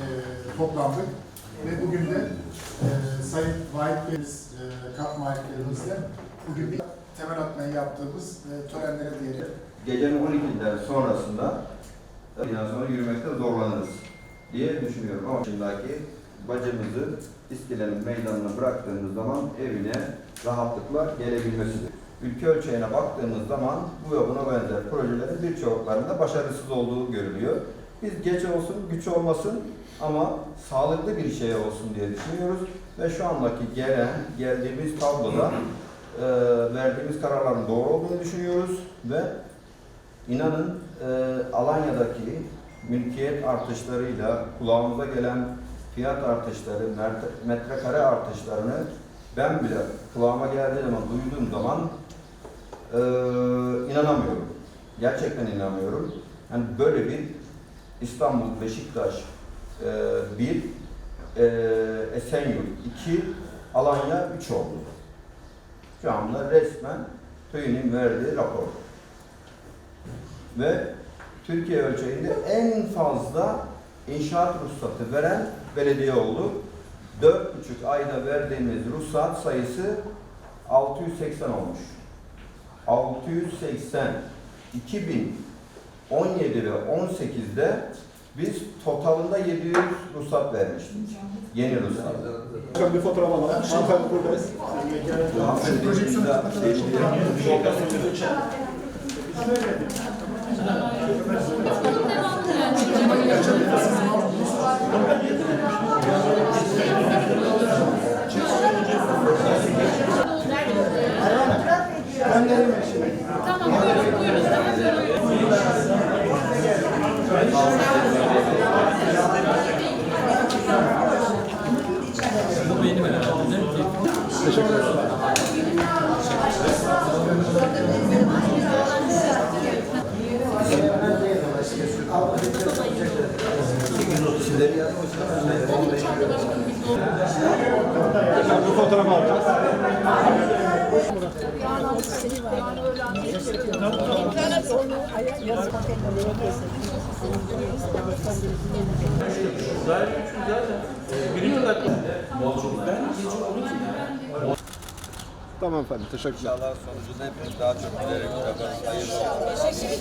e, toplandık. Ve bugün de e, Sayın Vahit Bey'imiz, e, KAP mahiyetlerimizle bugün bir temel atmayı yaptığımız e, törenlere diyelim. Gecenin 12'den sonrasında biraz sonra yürümekte zorlanırız diye düşünüyorum. Ama şimdiki bacımızı İskelenin meydanına bıraktığımız zaman evine rahatlıkla gelebilmesidir. Ülke ölçeğine baktığımız zaman bu ve buna benzer projelerin birçoklarında başarısız olduğu görülüyor. Biz geç olsun, güç olmasın ama sağlıklı bir şey olsun diye düşünüyoruz. Ve şu andaki gelen, geldiğimiz tabloda e, verdiğimiz kararların doğru olduğunu düşünüyoruz ve inanın e, Alanya'daki mülkiyet artışlarıyla kulağımıza gelen fiyat artışları, metrekare artışlarını ben bile kulağıma geldiği zaman, duyduğum zaman e, inanamıyorum. Gerçekten inanamıyorum. Yani böyle bir İstanbul, Beşiktaş, e, bir e, Esenyurt, iki Alanya, üç oldu. Şu anda resmen TÜİ'nin verdiği rapor. Ve Türkiye ölçeğinde en fazla inşaat ruhsatı veren belediye oldu. 4,5 ayda verdiğimiz ruhsat sayısı 680 olmuş. 680. 2017 ve 18'de biz totalında 700 ruhsat vermiştik. Yeni ruhsat. Lütfen bir fotoğraf alalım. Hanımefendi buradayız. Projeksiyon Tamam Teşekkür ederim. Lütfen bir fotoğraf alacağız. Tamam efendim. Teşekkürler. İnşallah sonucunda hepimiz daha çok gülerek yaparız. Hayırlı olsun.